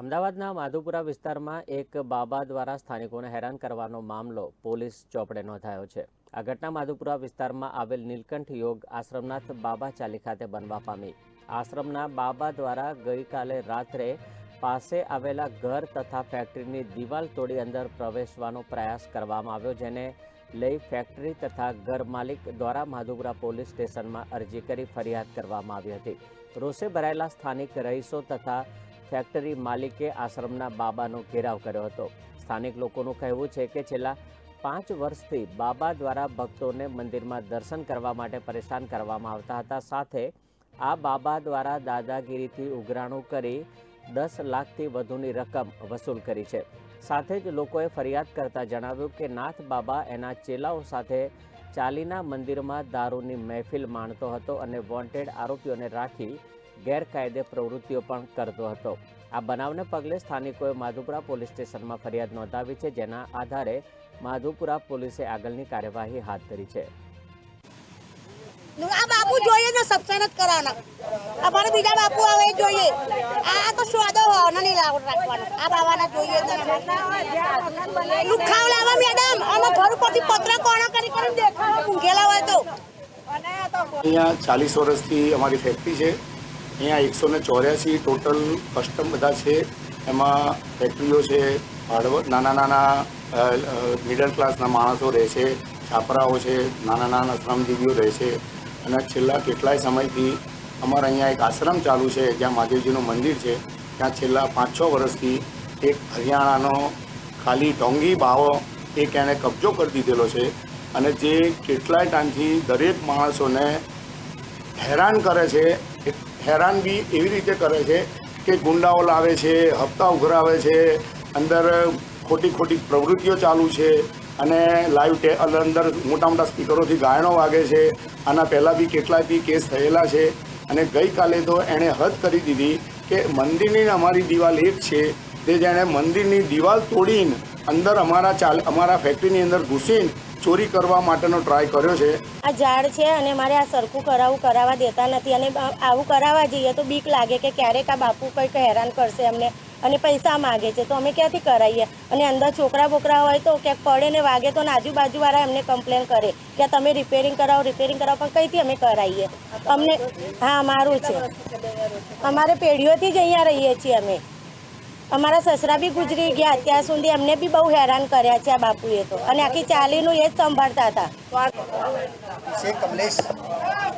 અમદાવાદના માધુપુરા વિસ્તારમાં એક બાબા દ્વારા સ્થાનિકોને હેરાન કરવાનો મામલો પોલીસ ચોપડે નોંધાયો છે. આ ઘટના માધુપુરા વિસ્તારમાં આવેલ નીલકંઠ યોગ આશ્રમનાથ બાબા ચાલી ખાતે બનવા પામી. આશ્રમના બાબા દ્વારા ગઈકાલે રાત્રે પાસે આવેલા ઘર તથા ફેક્ટરીની દિવાલ તોડી અંદર પ્રવેશવાનો પ્રયાસ કરવામાં આવ્યો, જેને લઈ ફેક્ટરી તથા ઘર માલિક દ્વારા માધુપુરા પોલીસ સ્ટેશનમાં અરજી કરી ફરિયાદ કરવામાં આવી હતી. રોષે ભરાયેલા સ્થાનિક રહીશો તથા ફેક્ટરી માલિકે આશ્રમના બાબાનો ઘેરાવ કર્યો હતો. સ્થાનિક લોકોનું કહેવું છે કે છેલ્લા પાંચ વર્ષથી બાબા દ્વારા ભક્તોને મંદિરમાં દર્શન કરવા માટે પરેશાન કરવામાં આવતા હતા. સાથે આ બાબા દ્વારા દાદાગીરીથી ઉઘરાણું કરી દસ લાખથી વધુની રકમ વસૂલ કરી છે. સાથે જ લોકોએ ફરિયાદ કરતા જણાવ્યું કે નાથ બાબા એના ચેલાઓ સાથે ચાલીના મંદિરમાં દારૂની મહેફિલ માણતો હતો અને વોન્ટેડ આરોપીઓને રાખી ગેરકાયદે પ્રવૃત્તિઓ પણ કરતો હતો. આ બનાવને પગલે સ્થાનિકોએ માધુપુરા પોલીસ સ્ટેશનમાં ફરિયાદ નોંધાવી છે જેના આધારે માધુપુરા પોલીસે આગળની કાર્યવાહી હાથ ધરી છે. આ બાપુ જોઈએ ને સબસેન જ કરવાના. અમારે બીજા બાપુ આવે એ જોઈએ. આ તો સ્વાદો હોવાનો નહીં લાવ રાખવાનો. આ બાવાના જોઈએ લુખાવ લાવવા મેડમ. અમે ઘર ઉપરથી પત્ર કોણ કરી કરીને દેખાડો. ઊંઘેલા હોય તો. અહીંયા ચાલીસ વર્ષથી અમારી ફેક્ટરી છે. અહીંયા એકસો ને ચોર્યાસી ટોટલ કસ્ટમ બધા છે. એમાં ફેક્ટરીઓ છે ભાડવ નાના નાના મિડલ ક્લાસના માણસો રહે છે, છાપરાઓ છે, નાના નાના શ્રમજીવીઓ રહે છે. અને છેલ્લા કેટલાય સમયથી અમારા અહીંયા એક આશ્રમ ચાલુ છે, જ્યાં મહાદેવજીનું મંદિર છે. ત્યાં છેલ્લા પાંચ, છ વર્ષથી એક હરિયાણાનો ખાલી ઢોંગી બાવો એક એણે કબજો કરી દીધેલો છે. અને જે કેટલાય ટાઈમથી દરેક માણસોને હેરાન કરે છે એ હેરાન બી એવી રીતે કરે છે કે ગુંડાઓ લાવે છે, હપ્તા ઉઘરાવે છે, અંદર ખોટી ખોટી પ્રવૃત્તિઓ ચાલુ છે અને લાઈવ ટે અંદર મોટા મોટા સ્પીકરોથી ગાયણો વાગે છે. આના પહેલાં બી કેટલાય બી કેસ થયેલા છે. અને ગઈકાલે તો એણે હદ કરી દીધી કે મંદિરની અમારી દિવાલ એક છે. તે જેણે મંદિરની દિવાલ તોડીને અંદર અમારા ચાલ અમારા ફેક્ટરીની અંદર ઘૂસીને ચોરી કરવા માટેનો ટ્રાય કર્યો છે. આ ઝાડ છે અને મારે આ સરખું કરાવવું કરાવવા દેતા નથી અને આવું કરાવવા જઈએ તો બીક લાગે કે ક્યારેક આ બાપુ કંઈક હેરાન કરશે અમને અને પૈસા માગે છે. તો અમે ક્યાંથી કરાવીએ અને અંદર છોકરા બોકરા હોય તો ક્યાંક પડે ને વાગે તો આજુબાજુવાળા એમને કમ્પ્લેન કરે કે તમે રિપેરિંગ કરાવો રિપેરિંગ કરાવો, પણ કઈથી અમે કરાવીએ અમને હા અમારું છે. અમારે પેઢીઓથી જ અહીંયા રહીએ છીએ અમે. અમારા સસરા બી ગુજરી ગયા. ત્યાં સુધી અમને બી બહુ હેરાન કર્યા છે આ બાપુએ તો. અને આખી ચાલીનું એ જ સંભાળતા હતા.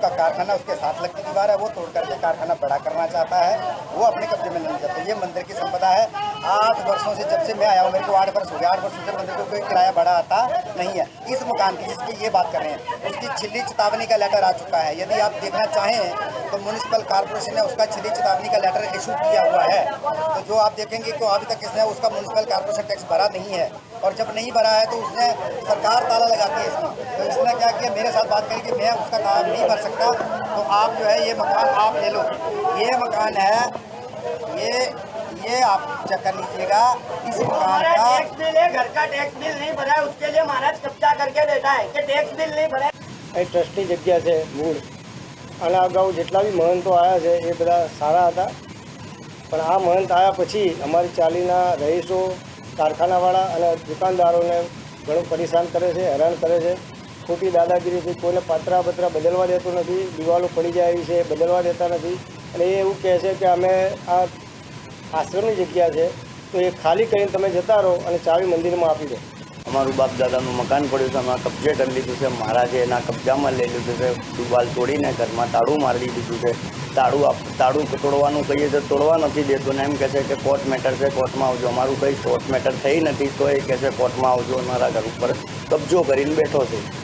उसका कारखाना उसके साथ लगती दीवार है, वो तोड़ करके कारखाना बड़ा करना चाहता है, वो अपने कब्जे में लेना चाहता है ये मंदिर की संपदा है। आठ वर्षों से जब से मैं आया हूँ, मेरे को आठ वर्ष हो गया आठ वर्षों से मंदिर को कोई किराया बढ़ा आता नहीं है। इस मकान की जिसकी ये बात कर रहे हैं, उसकी छिल्ली चेतावनी का लेटर आ चुका है। यदि आप देखना चाहें तो म्यूनिसिपल कॉर्पोरेशन ने उसका छिल्ली चेतावनी का लेटर इशू किया हुआ है। तो जो आप देखेंगे कि अभी तक इसने उसका म्यूनिसिपल कॉर्पोरेशन टैक्स भरा नहीं है। और जब नहीं भरा है तो उसने सरकार ताला लगाती है इसमें तो इसने क्या किया मेरे साथ बात करी कि मैं उसका काम नहीं भर सकता तो आप जो है ये मकान आप ले लो ये मकान है ये ये आप चेक कर लीजिएगा इस मकान हमारा का टैक्स बिल है घर का टैक्स बिल नहीं भरा है उसके लिए महाराज कब्जा करके बैठा है कि टैक्स बिल नहीं भरा है એ ટ્રસ્ટી જગ્યા છે મૂળ અને અગાઉ જેટલા બી મહંતો આવ્યા છે એ બધા સારા હતા પણ આ મહંત આવ્યા પછી અમારી ચાલીના રહીશો કારખાનાવાળા અને દુકાનદારોને ઘણું પરેશાન કરે છે, હેરાન કરે છે. ખોટી દાદાગીરીથી કોઈને પાત્રા બત્રા બદલવા દેતો નથી, દિવાલો પડી જાય છે બદલવા દેતા નથી. અને એ એવું કહે છે કે અમે આ આશ્રમની જગ્યા છે, તો એ ખાલી કરીને તમે જતા રહો અને ચાવી મંદિરમાં આપી દો. અમારું બાપ દાદાનું મકાન પડ્યું છે અમે કબજે કરી લીધું છે, મહારાજે એના કબજામાં લઈ લીધું છે દિવાલ તોડીને ઘરમાં તાળું મારી દીધું છે. તાળું આપ, તાળું તોડવાનું કહીએ તો તોડવા નથી દેતું ને એમ કહે છે કે કોર્ટ મેટર છે, કોર્ટમાં આવજો. અમારું કંઈ કોર્ટ મેટર થઈ નથી તો એ કહે છે કોર્ટમાં આવજો, અમારા ઘર ઉપર કબજો કરીને બેઠો છે.